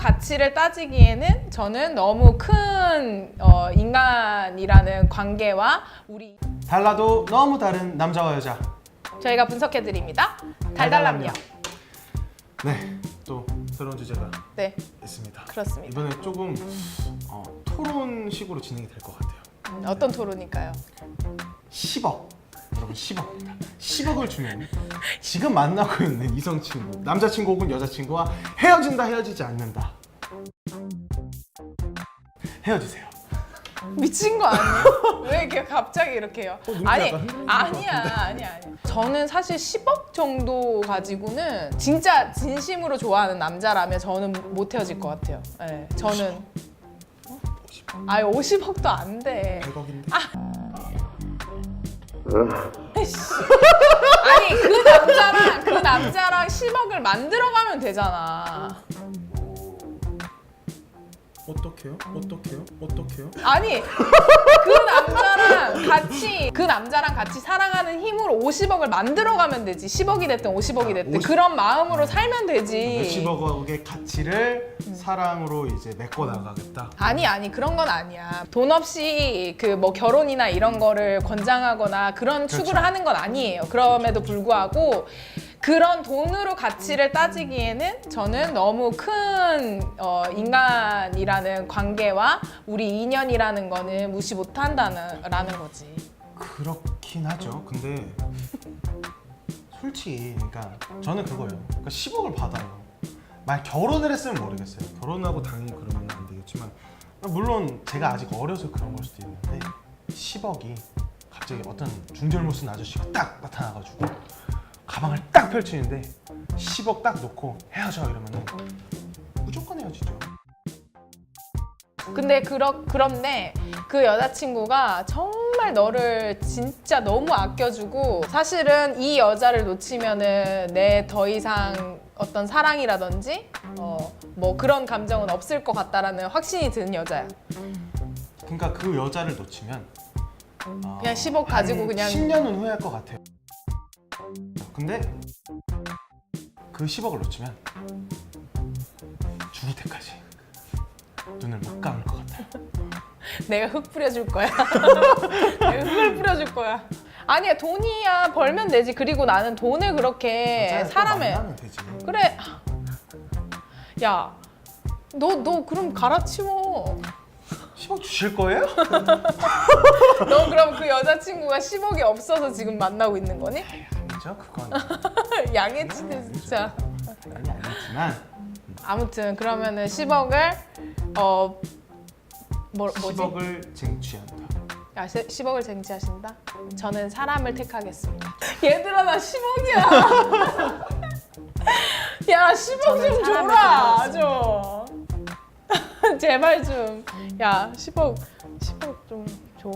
가치를 따지기에는 저는 너무 큰 어, 인간이라는 관계와 우리 달라도 너무 다른 남자와 여자. 저희가 분석해 드립니다. 달달남녀. 네, 또 새로운 주제가 네, 있습니다. 그렇습니다. 이번에 조금 어, 토론식으로 진행이 될 것 같아요. 음, 어떤 토론일까요? 10억. 여러분 10억입니다. 10억을 주면 지금 만나고 있는 이성 친구, 남자 친구 혹은 여자 친구와 헤어진다 헤어지지 않는다. 헤어지세요. 미친 거 아니에요? 왜 이렇게 갑자기 이렇게 해요? 어, 아니 약간 흔들리는 것 아니야 아니야 아니야. 저는 사실 10억 정도 가지고는 진짜 진심으로 좋아하는 남자라면 저는 못 헤어질 것 같아요. 네, 저는 50억, 아니 50억도 안 돼. 100억인데. 아니 그 남자랑 그 남자랑 10억을 만들어가면 되잖아. 어떻게요? 어떻게요? 어떻게요? 아니 그 남자랑 그 남자랑 같이 사랑하는 힘으로 50억을 만들어가면 되지. 10억이 됐든 50억이 됐든 50 그런 마음으로 살면 되지. 몇십억의 가치를 사랑으로 이제 메꿔 나가겠다. 아니 아니 그런 건 아니야. 돈 없이 그 뭐 결혼이나 이런 거를 권장하거나 그런 추구를 그렇죠. 하는 건 아니에요. 그럼에도 불구하고 그런 돈으로 가치를 따지기에는 저는 너무 큰 어, 인간이라는 관계와 우리 인연이라는 거는 무시 못한다는 라는 거지 그렇긴 하죠. 근데 솔직히 그러니까 저는 그거예요. 그러니까 10억을 받아요. 만약 결혼을 했으면 모르겠어요. 결혼하고 당연히 그러면 안 되겠지만 물론 제가 아직 어려서 그런 걸 수도 있는데 10억이 갑자기 어떤 중절모 쓴 아저씨가 딱 나타나가지고 가방을 딱 펼치는데 10억 딱 놓고 헤어져 이러면은 무조건 헤어지죠. 근데 그러, 그런데 그 여자친구가 정말 너를 진짜 너무 아껴주고 사실은 이 여자를 놓치면은 내 더 이상 어떤 사랑이라든지 어, 뭐 그런 감정은 없을 것 같다라는 확신이 드는 여자야. 그러니까 그 여자를 놓치면 어, 그냥 10억 가지고 한 그냥 10년은 후회할 것 같아요. 근데 그 10억을 놓치면 죽을 때까지 눈을 못 감을 것 같아요. 내가 흙 뿌려줄 거야. 내가 흙을 뿌려줄 거야. 아니야 돈이야 벌면 되지. 그리고 나는 돈을 그렇게 만나면 되지. 그래. 야, 너 너 그럼 갈아치워. 10억 주실 거예요? 너 그럼 그 여자친구가 10억이 없어서 지금 만나고 있는 거니? 아니죠, 그건 양해치네 진짜. 당연히 아니지만 아무튼 그러면은 10억을 어 뭐, 뭐지? 10억을 쟁취한다. 야, 10억을 쟁취하신다? 저는 사람을 택하겠습니다. 얘들아 나 10억이야. 야 10억 저는 좀 사람을 줘라 좀. 제발 좀. 야 10억 10억 좀 줘.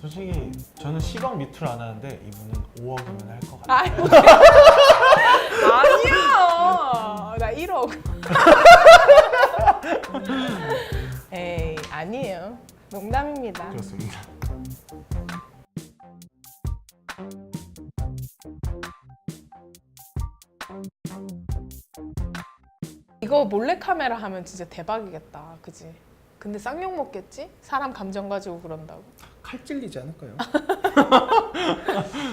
솔직히 저는 10억 밑으로 안 하는데 이분은 5억이면 할 것 같아요. 아니야. 나 1억. 에이 아니에요. 농담입니다. 그렇습니다. 이거 몰래 카메라 하면 진짜 대박이겠다. 그지? 근데 쌍욕 먹겠지? 사람 감정 가지고 그런다고. 칼 찔리지 않을까요?